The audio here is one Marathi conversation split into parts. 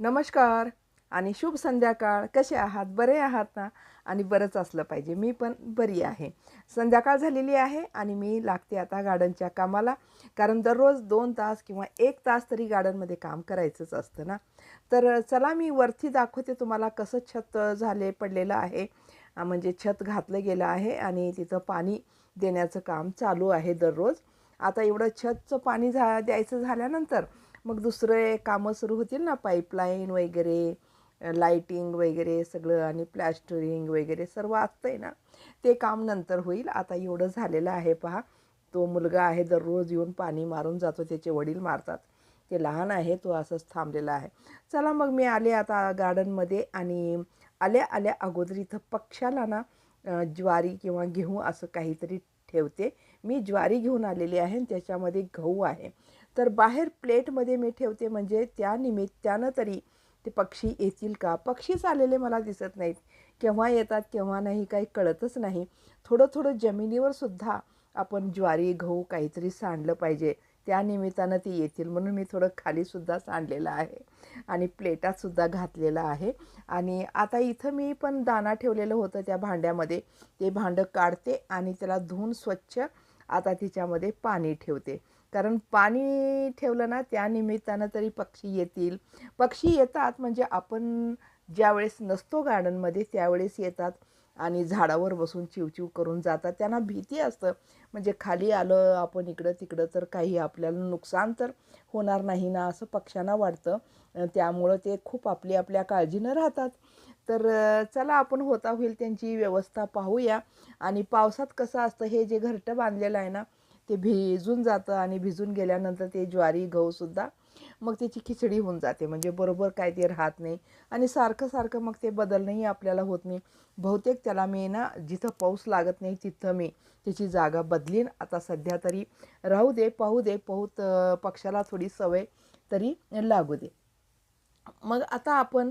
नमस्कार आणि शुभ संध्याकाळ. कसे आहात? बरे आहात ना? आणि बरंच असलं पाहिजे. मी पण बरी आहे. संध्याकाळ झालेली आहे आणि मी लागते आता गार्डनच्या कामाला. कारण दररोज दोन तास किंवा एक तास तरी गार्डनमध्ये काम करायचंच असतं ना? तर चला मी वरती दाखवते तुम्हाला कसं छत झाले पडलेलं आहे. म्हणजे छत घातलं गेलं आहे आणि तिथं पाणी देण्याचं काम चालू आहे दररोज. आता एवढं छतचं पाणी झा द्यायचं झाल्यानंतर मग दुसरे कामं सुरू होतील ना? पाईपलाईन वगैरे लाईटिंग वगैरे सगळं आणि प्लॅस्टरिंग वगैरे सर्व असतं आहे ना? ते काम नंतर होईल. आता एवढं झालेलं आहे पहा. तो मुलगा आहे दररोज येऊन पाणी मारून जातो. त्याचे वडील मारतात. ते लहान आहे तो असंच थांबलेला आहे. चला मग मी आले आता गार्डनमध्ये आणि आल्या आल्या अगोदर इथं पक्षाला ना ज्वारी किंवा घेऊ असं काहीतरी ठेवते. मी ज्वारी घेऊन आलेली आहे आणि त्याच्यामध्ये गहू आहे. तर बाहेर प्लेटमध्ये मी ठेवते म्हणजे त्या निमित्तानं तरी. ते पक्षी येतील का? पक्षीच आलेले मला दिसत नाहीत. केव्हा येतात केव्हा नाही काही कळतच नाही. थोडं थोडं जमिनीवर सुद्धा आपण ज्वारी गहू काहीतरी सांडलं पाहिजे. त्या निमित्तानं ते येतील म्हणून मी थोडं खालीसुद्धा सांडलेलं आहे आणि प्लेटातसुद्धा घातलेलं आहे. आणि आता इथं मी पण दाणा ठेवलेलं होतं त्या भांड्यामध्ये. ते भांडं काढते आणि त्याला धुवून स्वच्छ आता तिच्यामध्ये पाणी ठेवते. कारण पाणी ठेवलं ना त्या निमित्तानं तरी पक्षी येतील. पक्षी येतात म्हणजे आपण ज्यावेळेस नसतो गार्डनमध्ये त्यावेळेस येतात आणि झाडावर बसून चिवचिव करून जातात. त्यांना भीती असतं. म्हणजे खाली आलं आपण इकडं तिकडं तर काही आपल्याला नुकसान तर होणार नाही ना असं पक्ष्यांना वाटतं. त्यामुळं ते खूप आपली आपल्या काळजीनं राहतात. तर चला आपण होता होईल त्यांची व्यवस्था पाहूया. आणि पावसात कसं असतं हे जे घरटं बांधलेलं आहे ना ते भिजून जातं आणि भिजून गेल्यानंतर ते ज्वारी गहूसुद्धा मग त्याची खिचडी होऊन जाते. म्हणजे बरोबर काय ते राहत नाही. आणि सारखं सारखं मग ते बदलणंही आपल्याला होत नाही. बहुतेक त्याला मी ना जिथं पाऊस लागत नाही तिथं मी त्याची जागा बदलीन. आता सध्या तरी राहू दे पाहू दे पाहूत पक्षाला थोडी सवय तरी लागू दे. मग आता आपण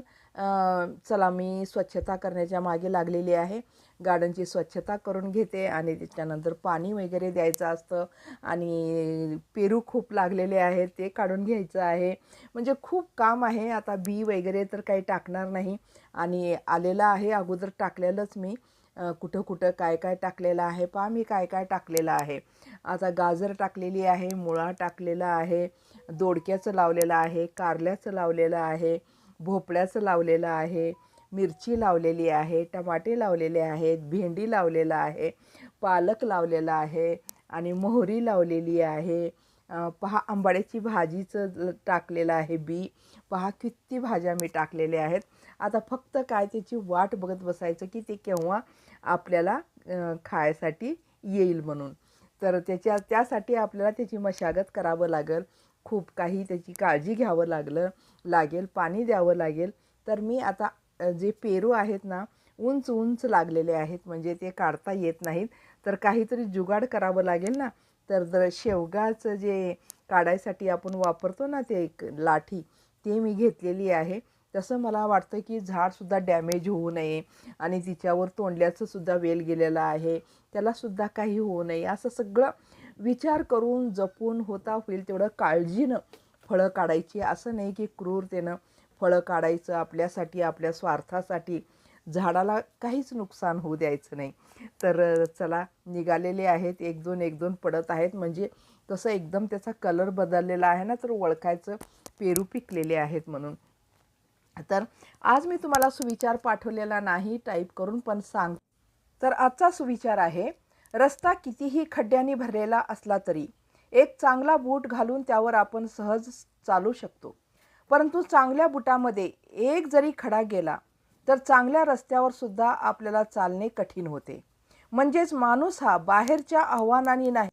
चला मी स्वच्छता करण्याच्या मागे लागलेली आहे. गार्डनची स्वच्छता करून घेते आणि त्याच्यानंतर पाणी वगैरे द्यायचं असतं आणि पेरू खूप लागलेले आहेत ते काढून घ्यायचं आहे. म्हणजे खूप काम आहे आता बी वगैरे तर काही टाकणार नाही आणि आलेलं आहे अगोदर टाकलेलंच मी. कुठं कुठं काय काय टाकलेलं आहे पहा मी काय काय टाकलेलं आहे. आता गाजर टाकलेली आहे मुळा टाकलेला आहे दोडक्याचं लावलेलं आहे कारल्याचं लावलेलं आहे भोपळ्याचं लावलेलं आहे मिरची लावलेली आहे टमाटे लावलेले आहेत भेंडी लावलेलं आहे पालक लावलेला आहे आणि मोहरी लावलेली आहे. पहा आंबाड्याची भाजीचं टाकलेलं आहे बी. पहा किती भाज्या मी टाकलेल्या आहेत. आता फक्त काय त्याची वाट बघत बसायचं की ते केव्हा आपल्याला खायसाठी येईल म्हणून. तर त्याच्या त्यासाठी आपल्याला त्याची मशागत करावं लागेल. खूप काही त्याची काळजी घ्यावं लागलं लागेल पाणी द्यावं लागेल. तर मी आता जे पेरू आहेत ना उंच उंच लागलेले आहेत. म्हणजे ते काढता येत नाहीत. तर काहीतरी जुगाड करावं लागेल ना. तर जर शेवगाचं जे काढायसाठी आपण वापरतो ना ते एक लाठी ती मी घेतलेली आहे. तसं मला वाटतं की झाडसुद्धा डॅमेज होऊ नये आणि तिच्यावर तोंडल्याचंसुद्धा वेल गेलेला आहे. त्यालासुद्धा काही होऊ नये. असं सगळं विचार करून जपून होता होईल तेवढं काळजीनं फळं काढायची. असं नाही की क्रूरतेनं फळं काढायचं आपल्यासाठी आपल्या स्वार्थासाठी. झाडाला काहीच नुकसान होऊ द्यायचं नाही. तर चला निघालेले आहेत. एक दोन एक दोन पडत आहेत. म्हणजे कसं एकदम त्याचा कलर बदललेला आहे ना तर ओळखायचं पेरू पिकलेले आहेत म्हणून. तर आज मी तुम्हाला सुविचार पाठवलेला नाही टाईप करून पण सांग. तर आजचा सुविचार आहे रस्ता कितीही खड्ड्यांनी भरलेला असला तरी एक चांगला बूट घालून त्यावर आपण सहज चालू शकतो. परंतु चांगल्या बुटामध्ये एक जरी खडा गेला तर चांगल्या रस्त्यावर सुद्धा आपल्याला चालणे कठीण होते. म्हणजेच माणूस हा बाहेरच्या आव्हानांनी नाही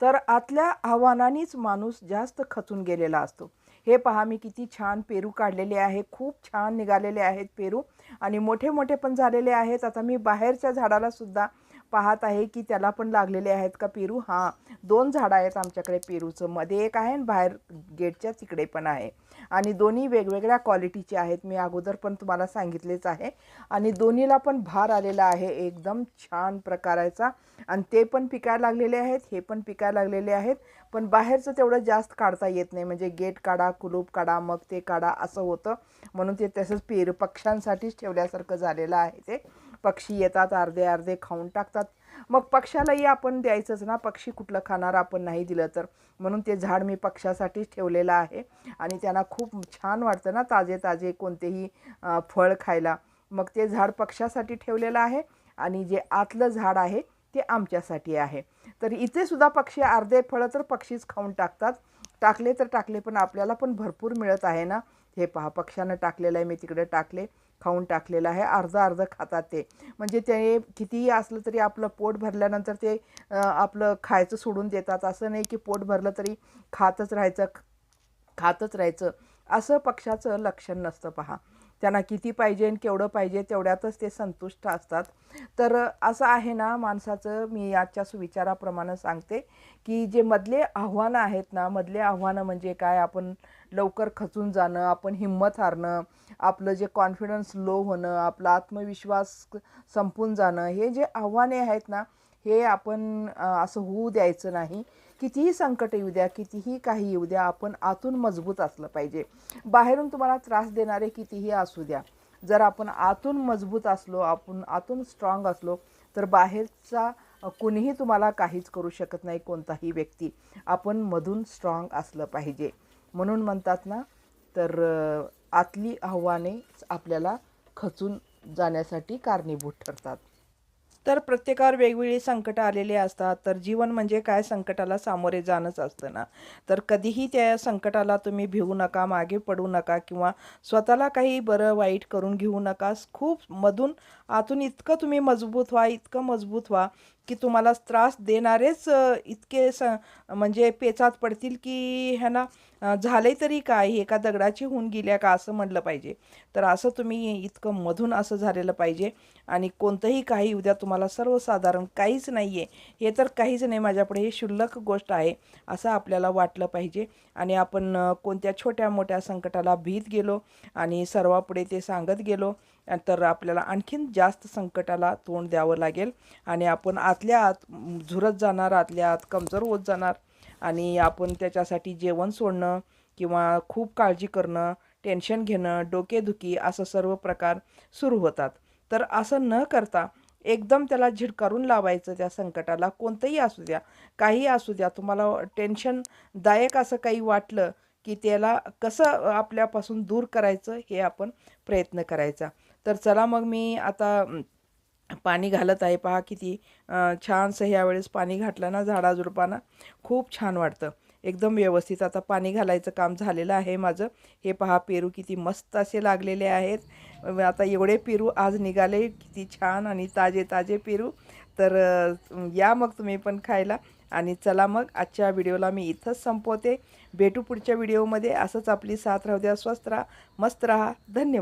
तर आतल्या आव्हानांनीच माणूस जास्त खचून गेलेला असतो. हे पहा मी किती छान पेरू काढलेले आहे खूप छान निघालेले आहेत पेरू आणि मोठे मोठे पण झालेले आहेत. आता मी बाहेरच्या झाडाला सुद्धा पाहत आहे की त्याला पण लागलेले आहेत का पेरू? हां दोन झाडं आहेत आमच्याकडे पेरूचं. मध्ये एक आहे आणि बाहेर गेटच्या तिकडे पण आहे. आणि दोन्ही वेगवेगळ्या क्वालिटीचे आहेत. मी अगोदर पण तुम्हाला सांगितलेच आहे. आणि दोन्हीला पण भार आलेला आहे. एकदम छान प्रकाराचा. आणि ते पण पिकायला लागलेले आहेत. हे पण पिकायला लागलेले आहेत. पण बाहेरचं तेवढं जास्त काढता येत नाही. म्हणजे गेट काढा कुलूप काढा मग ते काढा असं होतं. म्हणून ते तसंच पेरू पक्ष्यांसाठीच ठेवल्यासारखं झालेलं आहे ते. पक्षी येतात अर्धे अर्धे खाऊन टाकतात. मग पक्ष्यालाही आपण द्यायचंच ना पक्षी कुठलं खाणार आपण नाही दिलं तर. म्हणून ते झाड मी पक्ष्यासाठीच ठेवलेलं आहे. आणि त्यांना खूप छान वाटतं ना ताजे ताजे कोणतेही फळ खायला. मग ते झाड पक्ष्यासाठी ठेवलेलं आहे. आणि जे आतलं झाड आहे ते आमच्यासाठी आहे. तर इथे सुद्धा पक्षी अर्धे फळं तर पक्षीच खाऊन टाकतात. टाकले तर टाकले पण आपल्याला पण भरपूर मिळत आहे ना. हे पहा पक्ष्यानं टाकलेलं आहे मी तिकडे टाकले. खाऊन टाकलेलं आहे अर्ध अर्ध खातात ते. म्हणजे ते कितीही असलं तरी आपलं पोट भरल्यानंतर ते आपलं खायचं सोडून देतात. असं नाही की पोट भरलं तरी खातच राहायचं खातच राहायचं. असं पक्षाचं लक्षण नसतं पहा. त्यांना किती पाहिजे आणि केवढं पाहिजे तेवढ्यातच ते संतुष्ट असतात. तर असं आहे ना माणसाचं मी आजच्या सुविचाराप्रमाणे सांगते की जे मधले आव्हानं आहेत ना मधले आव्हानं म्हणजे काय आपण लवकर खचून जाणं आपण हिंमत हारणं आपलं जे कॉन्फिडन्स लो होणं आपला आत्मविश्वास संपून जाणं हे जे आव्हाने आहेत ना हे आपण असं होऊ द्यायचं नाही. कितीही संकट येऊ द्या कितीही काही येऊ द्या आपण आतून मजबूत असलं पाहिजे. बाहेरून तुम्हाला त्रास देणारे कितीही असू द्या. जर आपण आतून मजबूत असलो आपण आतून स्ट्रॉंग असलो तर बाहेरचा कुणीही तुम्हाला काहीच करू शकत नाही कोणताही व्यक्ती. आपण मधून स्ट्रॉंग असलं पाहिजे. म्हणून म्हणतात ना तर आतली आव्हाने आपल्याला खचून जाण्यासाठी कारणीभूत ठरतात. तर प्रत्येकावर वेगवेगळी संकटं आलेली असतात तर जीवन म्हणजे काय संकटाला सामोरे जाणंच असतं ना. तर कधीही त्या संकटाला तुम्ही भिवू नका मागे पडू नका किंवा स्वतःला काही बरं वाईट करून घेऊ नका. खूप मधून आतून इतकं तुम्ही मजबूत व्हा इतकं मजबूत व्हा की तुम्हाला त्रास देणारेच इतके स म्हणजे पेचात पडतील की ह्याला झाले तरी काय? एका दगडाची होऊन गेल्या का? असं म्हणलं पाहिजे. तर असं तुम्ही इतकं मधून असं झालेलं पाहिजे. आणि कोणतंही काही उद्या तुम्हाला सर्वसाधारण काहीच नाही आहे हे तर काहीच नाही माझ्यापुढे. हे क्षुल्लक गोष्ट आहे असं आपल्याला वाटलं पाहिजे. आणि आपण कोणत्या छोट्या मोठ्या संकटाला भीत गेलो आणि सर्वापुढे ते सांगत गेलो तर आपल्याला आणखीन जास्त संकटाला तोंड द्यावं लागेल. आणि आपण आतल्या आत झुरत जाणार आतल्या आत कमजोर होत जाणार. आणि आपण त्याच्यासाठी जेवण सोडणं किंवा खूप काळजी करणं टेन्शन घेणं डोकेदुखी असं सर्व प्रकार सुरू होतात. तर असं न करता एकदम त्याला झिडकारून लावायचं त्या संकटाला. कोणतंही असू द्या काही असू द्या तुम्हाला टेन्शनदायक असं काही वाटलं की त्याला कसं आपल्यापासून दूर करायचं हे आपण प्रयत्न करायचा. तर चला मग मी आता पाणी घालत आहे. पहा किती छानसं ह्यावेळेस पाणी घातलं ना झाडाझुडपांना खूप छान वाटतं. एकदम व्यवस्थित आता पाणी घालायचं काम झालेलं आहे माझं. हे पहा पेरू किती मस्त असे लागलेले आहेत. आता एवढे पेरू आज निघाले. किती छान आणि ताजे ताजे पेरू. तर या मग तुम्ही पण खायला. आणि चला मग आजच्या व्हिडिओला मी इथंच संपवते. भेटू पुढच्या व्हिडिओमध्ये. असंच आपली साथ राहू द्या स्वस्त राहा मस्त राहा. धन्यवाद.